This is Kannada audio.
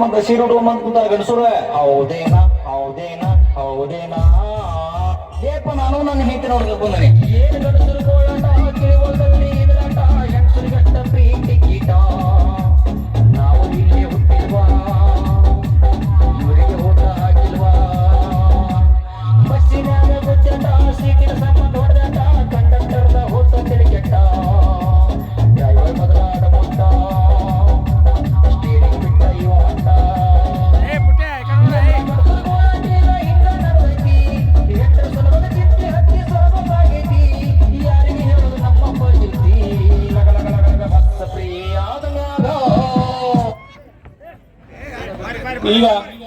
ಮತ್ತೆ ಸೀರುಡು ಮಂತ್ ಕೂತ ಗಣಸುರ ಹೌದೇನಾ ಹೌದೇನ ಹೌದೇನ ಏಪ ನಾನು ನನ್ನ ಹೆಂಡತಿ ನೋಡ್ಬೇಕು ಬಂದನೆ ಏನು ಗಣಸುರ ಕೋಳಾಟ ಕೇಳೋದಲ್ಲಿ ಇದರಾಟ ಹೆಂಗಸರಿ ಗಟ್ಟ ಪ್ರೀತಿ ಕೀಟ 第一个。